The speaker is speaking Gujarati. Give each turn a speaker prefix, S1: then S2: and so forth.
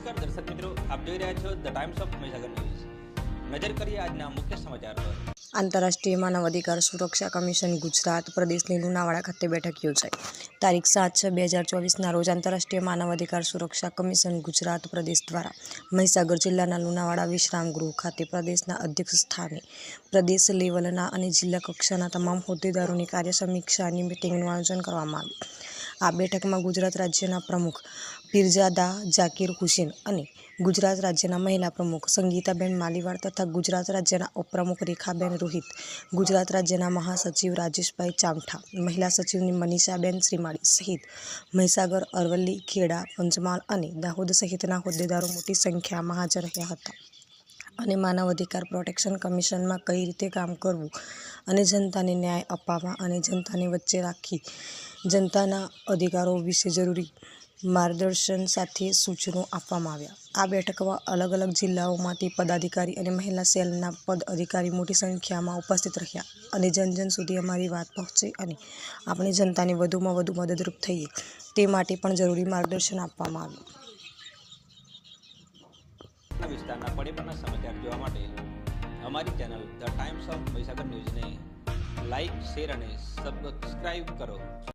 S1: નમસ્કાર દર્શક મિત્રો, આપ જોઈ રહ્યા છો the Times of Mahisagar news નજર કરીએ આજના મુખ્ય સમાચાર પર.
S2: આંતરરાષ્ટ્રીય માનવ અધિકાર સુરક્ષા કમિશન ગુજરાત પ્રદેશની લુણાવાડા ખાતે બેઠક યોજાઈ. તારીખ સાત છ બે હજાર ચોવીસના રોજ આંતરરાષ્ટ્રીય માનવ અધિકાર સુરક્ષા કમિશન ગુજરાત પ્રદેશ દ્વારા મહીસાગર જિલ્લાના લુણાવાડા વિશ્રામ ગૃહ ખાતે પ્રદેશના અધ્યક્ષ સ્થાને પ્રદેશ લેવલના અને જિલ્લા કક્ષાના તમામ હોદ્દેદારોની કાર્ય સમીક્ષાની મિટિંગનું આયોજન કરવામાં આવ્યું. આ બેઠકમાં ગુજરાત રાજ્યના પ્રમુખ પીરજાદા જાકીર હુસેન અને ગુજરાત રાજ્યના મહિલા પ્રમુખ સંગીતાબેન માલીવાડ તથા ગુજરાત રાજ્યના ઉપપ્રમુખ રેખાબેન રોહિત, ગુજરાત રાજ્યના મહાસચિવ રાજેશભાઈ ચામઠા મહિલા સચિવની મનીષાબેન શ્રીમાળી સહિત મહીસાગર, અરવલ્લી, ખેડા, પંચમહાલ અને દાહોદ સહિતના હોદ્દેદારો મોટી સંખ્યામાં હાજર રહ્યા હતા. અને માનવ અધિકાર પ્રોટેક્શન કમિશનમાં કઈ રીતે કામ કરવું અને જનતાને ન્યાય અપાવવા અને જનતાને વચ્ચે રાખી જનતાના અધિકારો વિશે જરૂરી માર્ગદર્શન સાથે સૂચનો આપવામાં આવ્યા. આ બેઠકમાં અલગ અલગ જિલ્લાઓમાંથી પદાધિકારી અને મહિલા સેલના પદ અધિકારી મોટી સંખ્યામાં ઉપસ્થિત રહ્યા અને જન જન સુધી અમારી વાત પહોંચે અને આપણે જનતાને વધુમાં વધુ મદદરૂપ થઈએ તે માટે પણ જરૂરી માર્ગદર્શન આપવામાં આવ્યું.
S1: વિસ્તારના પડે પણ સમાચાર જોવા માટે અમારી channel the Times of Mahisagar ન્યૂઝને લાઈક શેર અને સબસ્ક્રાઈબ કરો.